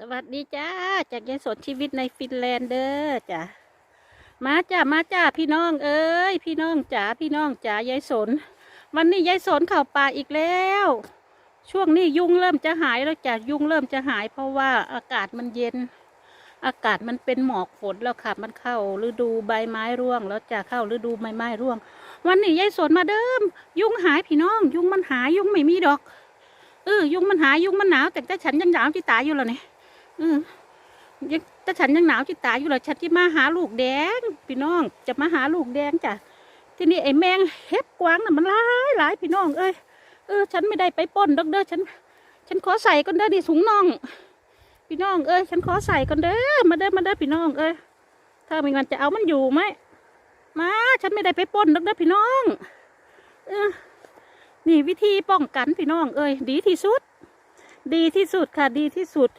สวัสดีจ้าจากยายสดชีวิตในฟินแลนด์เด้อจ้ะมาจ้ามาจ้าพี่น้องเอ้ยพี่น้องจ๋าพี่น้องจ๋ายายสน วันนี้ยายสนเข่าป่าอีกแล้ว ช่วงนี้ยุงเริ่มจะหายแล้วจ้ะยุงเริ่มจะหาย เพราะว่าอากาศมันเย็น อากาศมันเป็นหมอกฝนแล้วค่ะ มันเข้าฤดูใบไม้ร่วง แล้วจะเข้าฤดูใบไม้ร่วง วันนี้ยายสนมาเดิม ยุงหายพี่น้อง ยุงมันหายยุงไม่มีดอกเออยุงมันหายยุงมันหนาวแต่แต่ฉันยังหนาวที่ตายอยู่แล้วเนี่ย อืมยังแต่ฉันยังหนาวจิตตายอยู่เลยฉันที่มาหาลูกแดงพี่น้อง จะมาหาลูกแดงจ้ะที่นี่ไอ้แมงเห็บกวางน่ะมันหลายหลายพี่น้องเอ้ยเออฉันไม่ได้ไปป้นดอกเด้อฉัน ฉันขอใส่ก่อนเด้อดิถุงน่อง พี่น้องเอ้ยฉันขอใส่ก่อนเด้อมาเด้อมาเด้อพี่น้องเอ้ยถ้าไม่งั้นจะเอามันอยู่ไหมมา ฉันไม่ได้ไปป้นดอกเด้อพี่น้องเออนี่วิธีป้องกันพี่น้อง เอ้ยดีที่สุด ดีที่สุดค่ะ ดีที่สุด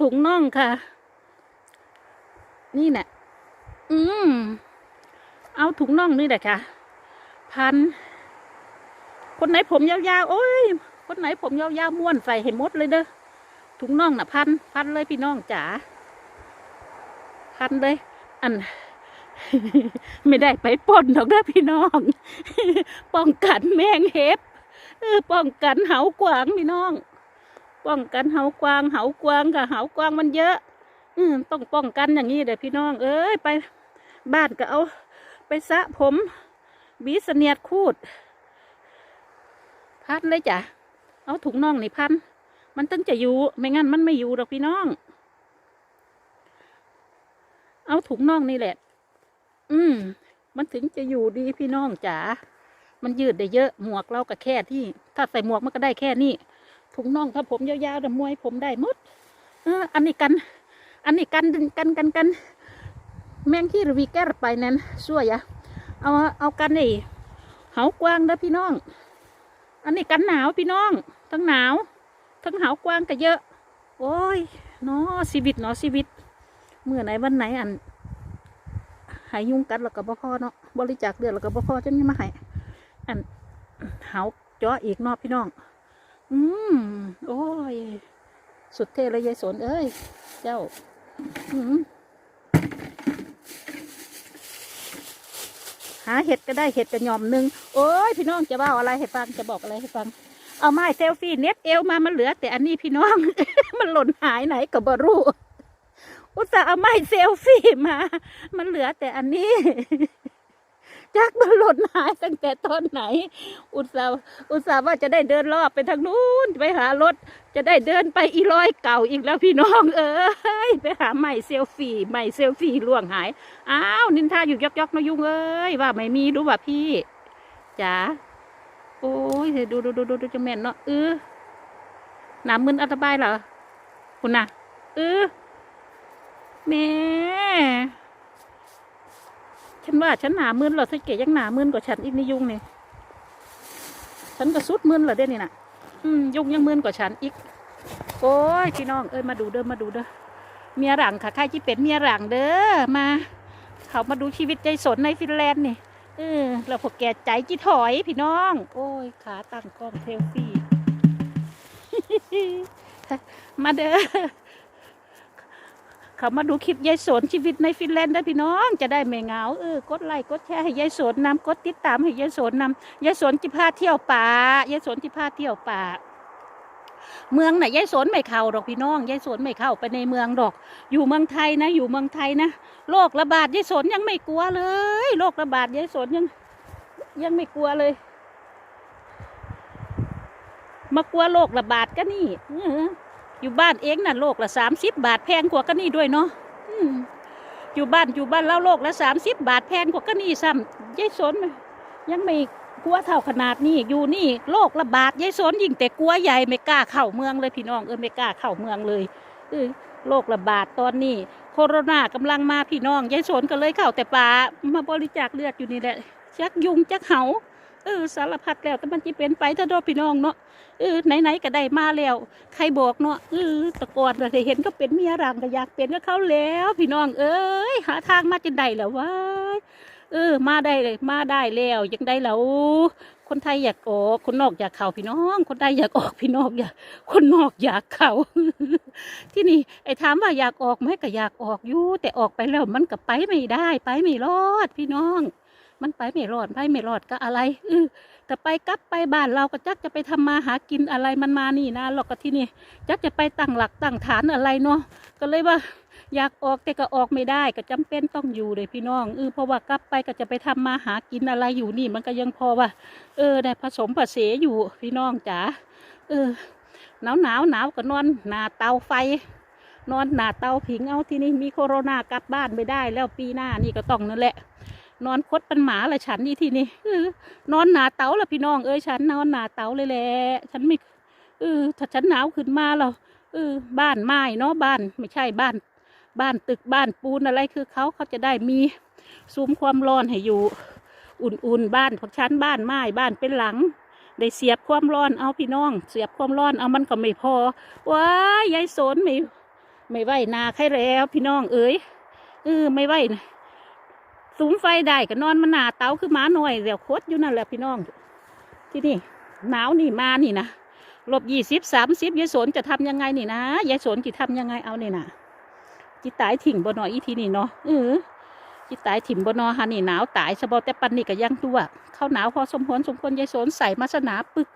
ถุงน่องค่ะ นี่แหละอืมเอาถุงน่องนี่แหละค่ะ พัน คนไหนผมยาวๆโอ้ย คนไหนผมยาวๆม้วนใส่ให้หมดเลยเด้อถุงน่องน่ะพัน พันเลยพี่น้องจ๋าพันเลย อัน ไม่ได้ไปปล้นหรอกนะพี่น้อง ป้องกันแมงเห็บเออป้องกันเหากวางพี่น้อง ป้องกันเหากวางเหากวางกับเหากวางมันเยอะ อืมต้องป้องกันอย่างนี้เด้อพี่น้อง เอ้ยไปบ้านก็เอา ไปสะผม บีเสเนียดคูด พันเลยจ้ะเอาถุงน่องนี่พัน มันต้องจะอยู่ไม่งั้นมันไม่อยู่หรอกพี่น้อง เอาถุงน่องนี่แหละ อืมมันถึงจะอยู่ดีพี่น้องจ๋ามันยืดได้เยอะหมวกเราก็แค่ที่ ถ้าใส่หมวกมันก็ได้แค่นี้ ถุงน่องถ้าผมยาวๆแต่มวยผมได้หมดเอออันนี้กัน อันนี้กันกันกันกัน แมงที่รีแก้ไปนั้นช่วยอะเอาเอากันนี่เหากว้างนะพี่น้อง อันนี้กันหนาวพี่น้อง ทั้งหนาว ทั้งเหากว้างก็เยอะ โอ้ยเนาะชีวิตเนาะชีวิตเมื่อไหนวันไหนอันหายยุงกัดแล้วก็บ่พอเนาะบริจาคเลือดแล้วก็บ่พอจนยังมาใหายอันเหาเจาะอีกนาะพี่น้อง อืม โอ้ย สุดเท่เลยยายสนเอ้ย เจ้า อืมหาเห็ดก็ได้เห็ดกระหย่อมหนึ่งโอ้ยพี่น้องจะว่าอะไรให้ฟังจะบอกอะไรให้ฟัง เอาไม้เซลฟี่เน็ตเอวมามันเหลือ แต่อันนี้พี่น้อง มันหล่นหายไหนก็บ่รู้อุตส่าห์เอาไม้เซลฟี่มา มันเหลือแต่อันนี้ จักมันหล่นหายตั้งแต่ตอนไหน อุตส่าห์อุตส่าห์ว่าจะได้เดินรอบไปทางนู้นไปหารถ จะได้เดินไปอีร้อยเก่าอีกแล้วพี่น้อง เอ้ยไปหาใหม่เซลฟี่ใหม่เซลฟี่ล่วงหายอ้าวนินทาอยู่ยอกยอกๆนะยุงเอ้ยว่าไม่มีรู้ว่าพี่จ๋าโอ้ยดูดูดูดูดูจังแม่นเนาะเออหนามึนอัตบายเหรอคุณน่ะเออแม่ ฉันว่าฉันหนามึนเรอสังเกตยังหนามึนกว่าฉันอีกนี่ยุงเนี่ยฉันก็สุดมึนเหรอเด้นี่น่ะ อืมยุงยังมึนกว่าฉันอีก โอ้ยพี่น้องเอ้ยมาดูเด้อมาดูเด้อเมียหลังค่ะใครที่เป็นเมียหลังเด้อมา เขามาดูชีวิตใจสนในฟินแลนด์นี่เออเราพวกแกใจจีถอยพี่น้อง โอ้ยขาตั้งกล้องเทลฟี่ มาเด้อ เขามาดูคลิปยายสนชีวิตในฟินแลนด์ได้พี่น้องจะได้ไม่เหงาเออกดไลค์กดแชร์ให้ยายสนนำกดติดตามให้ยายสนนำยายสนจิพาเที่ยวป่ายายสนจิพาเที่ยวป่า เมืองไหนยายสนไม่เข้าดอกพี่น้องยายสนไม่เข้าไปในเมืองดอก อยู่เมืองไทยนะ อยู่เมืองไทยนะโรคระบาดยายสนยังไม่กลัวเลยโรคระบาดยายสนยัง ยังไม่กลัวเลย มากลัวโรคระบาดก็นี่ อยู่บ้านเองน่ะโรคละสามสิบบาทแพงกว่าก็นี่ด้วยเนาะอยู่บ้านอยู่บ้านแล้วโรคละสามสิบบาทแพงกว่าก็นี่ซ้ำยายสนยังไม่กลัวเท่าขนาดนี้อยู่นี่โรคระบาดยายสนยิ่งแต่กลัวใหญ่ไม่กล้าเข้าเมืองเลยพี่น้องเออไม่กล้าเข้าเมืองเลยเออโรคระบาดตอนนี้ โคโรนากำลังมาพี่น้องยายสนก็เลยเข้าแต่ป่ามาบริจาคเลือดอยู่นี่แหละจักยุงจักเหา เออสารพัดแล้วแต่มันจะเป็นไปถ้าโดนพี่น้องเนาะเออไหนๆก็ได้มาแล้ว ใครบอกเนาะเออตะกอนเราได้เห็นก็เป็นเมียรังก็อยากเป็นกับเขาแล้ว พี่น้อง เอ้ยหาทางมาจนได้แล้ววะเออ มาได้เลยมาได้แล้วยังได้แล้วคนไทยอยากออก คนนอกอยากเข้าพี่น้อง คนไทยอยากออกพี่นอกอยาก คนนอกอยากเข้าที่นี่ไอ้ถามว่าอยากออกไหมก็อยากออกอยู่แต่ออกไปแล้วมันก็ไปไม่ได้ ไปไม่รอดพี่น้อง มันไปไม่รอดไปไม่รอดก็อะไรเออแต่ไปกลับไปบ้านเราก็จักจะไปทำมาหากินอะไรมันมานี่นะหรอกก็ที่นี่จักจะไปตั้งหลักตั้งฐานอะไรเนาะก็เลยว่าอยากออกแต่ก็ออกไม่ได้ก็จำเป็นต้องอยู่เลยพี่น้องเออเพราะว่ากลับไปก็จะไปทำมาหากินอะไรอยู่นี่ มันก็ยังพอว่า เออ ได้ผสมผสานอยู่พี่น้องจ๋าเออหนาวหนาวหนาวก็นอนหนาเตาไฟ นอนหนาเตาผิงเอาที่นี่มีโคโรนากลับบ้านไม่ได้ แล้วปีหน้านี่ก็ต้องนั่นแหละ นอนคดเป็นหมาละฉันนี่ที่นี่นอนหนาเตาละพี่น้องเอ้ยฉันนอนหนาเตาเลยแหละฉันไม่เออถ้าฉันหนาวขึ้นมาแล้วเออบ้านไม้เนาะบ้านไม่ใช่บ้าน บ้านตึกบ้านปูนอะไรคือเขาเขาจะได้มีซุ้มความร้อนให้อยู่ อุ่นๆบ้านของฉันบ้านไม้บ้านเป็นหลัง ได้เสียบความร้อนเอาพี่น้อง เสียบความร้อนเอามันก็ไม่พอว้ายายสนไม่ไม่ไหวนาใครแล้ว พี่น้องเอ้ยเออไม่ไหวนะ สูมไฟได้ก็นอนมันหนาเตาคือหมาหน่อยเดี๋ยวโคตรอยู่นั่นแหละพี่น้อง ที่นี่หนาวนี่มานี่นะลบยี่สิบสามสิบยายสนจะทำยังไงนี่นะยายสนจะทำยังไงเอาเนี่ยนะจิตายถิ่งบนออีทีนี่เนาะเออจิตายถิ่มบนอฮะนี่หนาวตายสบอแต่ปันนี่ก็ยังตัวเข้าหนาวพอสมควรสมควรยายสนใส่มาสนาปึก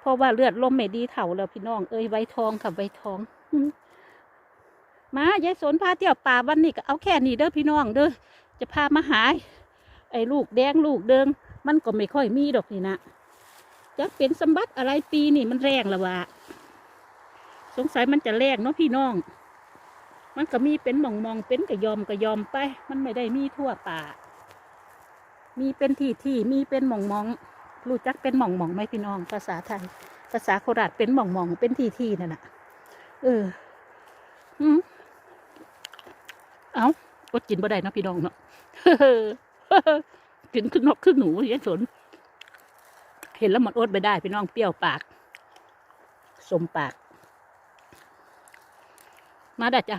เพราะว่าเลือดลมไม่ดีเถ่าแล้วพี่น้องเอ้ยไวทองค่ะไวทองมมายายสนพาเที่ยวป่าวันนี้ก็เอาแค่นี้เด้อพี่น้องเด้อ จะพามาหาไอ้ลูกแดงลูกเดิง มันก็ไม่ค่อยมีดอกนี่นะจะเป็นสมบัติอะไรปีนี่มันแรงละวะสงสัยมันจะแรงเนาะพี่น้อง มันก็มีเป็นมองมองเป็นกระยอมกระยอมไป มันไม่ได้มีทั่วป่า มีเป็นที่ที่มีเป็นมองมองรู้จักเป็นมองมองไหมพี่น้อง ภาษาไทย ภาษาโคราชเป็นมองมองเป็นที่ที่นั่นน่ะเออ อืมเอาอดกินบ่ได้เนาะพี่น้องเนาะ กินขึ้นนกขึ้นหนูยายสน เห็นแล้วมันอดไปได้พี่น้องเปรี้ยวปาก สมปาก มาได้จ้ะ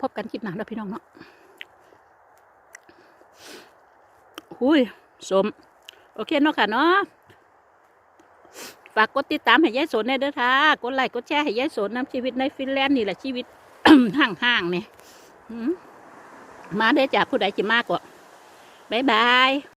พบกันคลิปหน้าแล้วพี่น้องเนาะหุยสม โอเคเนาะค่ะเนาะ ฝากกดติดตามให้ยายสนได้เด้อค่ะกดไลค์กดแชร์ให้ยายสนนำชีวิตในฟินแลนด์นี่แหละชีวิต ห่างๆเนี่ยมาเด้อจากผู้ใดจะมากกว่าบายบาย